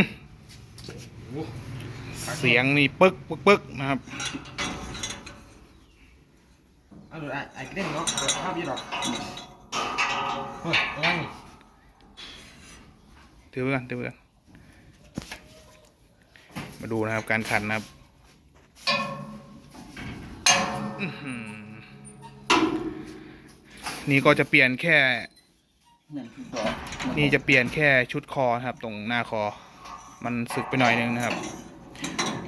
มเสียงนี่ปึ๊กปึ๊กปึ๊กนะครับเอาดูไอ้ไอ้เล่นเนาะเปิดภาพยี่ดอกเฮ้ยอะไรนี่ถือไว้กันถือไว้กันมาดูนะครับการขันนะครับอื้อหือนี่ก็จะเปลี่ยนแค่นั่นคือต่อนี่จะเปลี่ยนแค่ชุดคอนะครับ ตรงหน้าคอ มันสึกไปหน่อยนึงนะครับ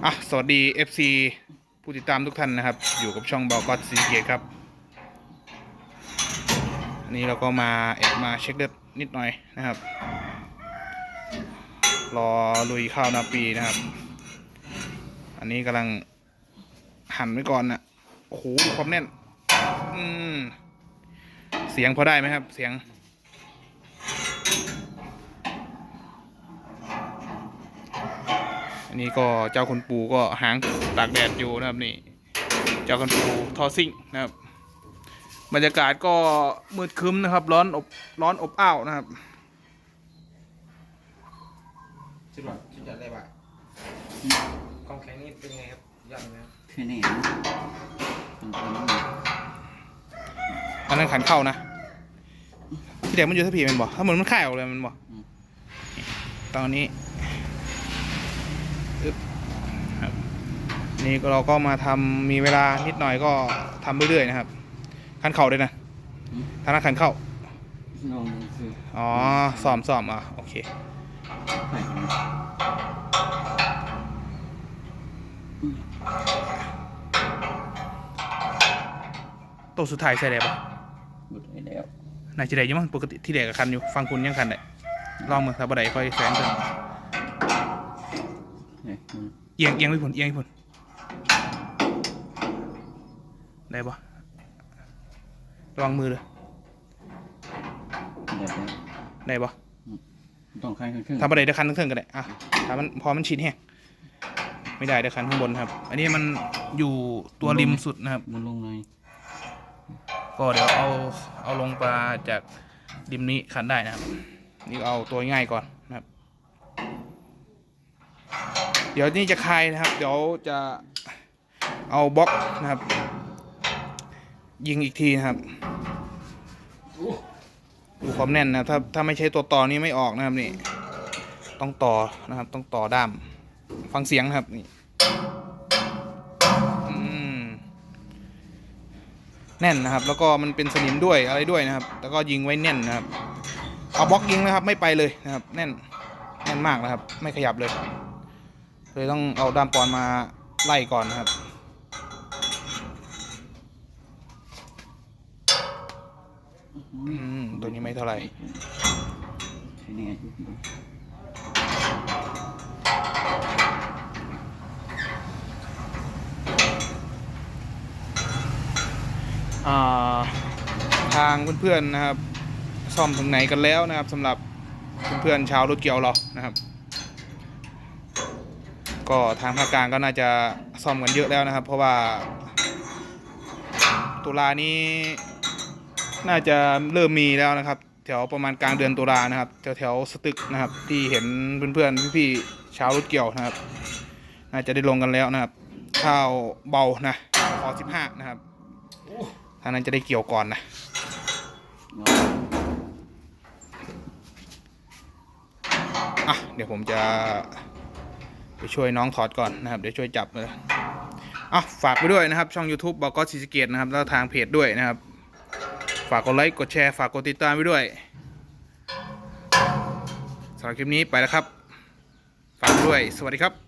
อะสวัสดี FC ผู้ติดตามทุกท่านนะครับ อยู่กับช่องเบาก็อตซีเกตครับอันนี้เราก็มาแอบมาเช็คเลือดนิดหน่อยนะครับ รอลุยข้าวนาปีนะครับ อันนี้กำลังหั่นไว้ก่อนนะโอ้โหความแน่น อืม เสียงพอได้ไหมครับ เสียง นนี้ก็เจ้าคนปูก็หางตากแดดอยู่นะครับนี่ เจ้าคนปูทอซิ่งนะครับ บรรยากาศก็มืดครึ้มนะครับ ร้อนอบร้อนอบอ้าวนะครับสุดยอดสุดยอดเลยว่ะกองแข็งนี่เป็นไงครับยอดไหมครับคือนี่นะเป็นคนนี้อันนั้นขันเข้านะที่เด็กมันอยู่ที่ผีมันบอกถ้าเหมือนมันข่ายออกเลยมันบอกตอนนี้อึ๊บ ครับนี่ก็เราก็มาทำมีเวลานิดหน่อยก็ทำเรื่อยๆนะครับขันเข่าด้วยนะทางนั้นขันเข้าลองคืออ๋อซ้อมซ้อมอะโอเคไข่นะตัวสุดท้ายใส่ได้ปะบุดไปแล้วนายจะได้อยังมั้งปกติที่เด็กกับคันอยู่ ฟังคุณยังคันได้ลองมือถ้าบ่ได้ค่อยแสงเพิ่มเนี่ยมัน เอียงเอียงไปผลเอียงไปผลได้ปะระวังมือเลยแบบนี้ได้ปะต้องคลายขึ้นขึ้นถ้าบ่ได้เดี๋ยวคันทั้งเทิงก็ได้อะถ้ามันพอมันชินแฮงไม่ได้เดี๋ยวคันข้างบนครับ อันนี้มันอยู่ตัวริมสุดนะครับมันลงหน่อยก็เดี๋ยวเอาเอาลงปลาจากริมนี้คันได้นะครับ นี่ก็เอาตัวง่ายก่อนนะครับ เดี๋ยวนี่จะคลายนะครับ เดี๋ยวจะเอาบล็อกนะครับ ยิงอีกทีนะครับดูความแน่นนะถ้าถ้าไม่ใช้ตัวต่อนี้ไม่ออกนะครับนี่ ต้องต่อนะครับ ต้องต่อด้ามฟังเสียงนะครับนี่แน่นนะครับ แล้วก็มันเป็นสนิมด้วยอะไรด้วยนะครับ แล้วก็ยิงไว้แน่นนะครับเอาบล็อกยิงนะครับ ไม่ไปเลยนะครับ แน่นแน่นมากนะครับ ไม่ขยับเลย เลยต้องเอาด้ามปอนมาไล่ก่อนนะครับ อืม ตัวนี้ไม่เท่าไหร่ใช่นี่ไงอ่าทางเพื่อนๆนะครับ ซ่อมถึงไหนกันแล้วนะครับสำหรับเพื่อนๆชาวรถเกี่ยวเรานะครับ ก็ทางภาคกลางก็น่าจะซ่อมกันเยอะแล้วนะครับ เพราะว่า ตุลานี้น่าจะเริ่มมีแล้วนะครับ แถวประมาณกลางเดือนตุลานะครับแถวแถวสตึกนะครับ ที่เห็นเพื่อนๆพี่ๆชาวรถเกี่ยวนะครับ น่าจะได้ลงกันแล้วนะครับ ข้าวเบานะขอสิบห้านะครับทางนั้นจะได้เกี่ยวก่อนนะอะเดี๋ยวผมจะ ไปช่วยน้องถอดก่อนนะครับเดี๋ยวช่วยจับเลยอะฝากไปด้วยนะครับ ช่อง YouTube บอกก็สีสเกตนะครับแล้วทางเพจด้วยนะครับ ฝากกดไลค์กดแชร์ฝากกดติดตามไปด้วยสำหรับคลิปนี้ไปแล้วครับ ฝากด้วยสวัสดีครับ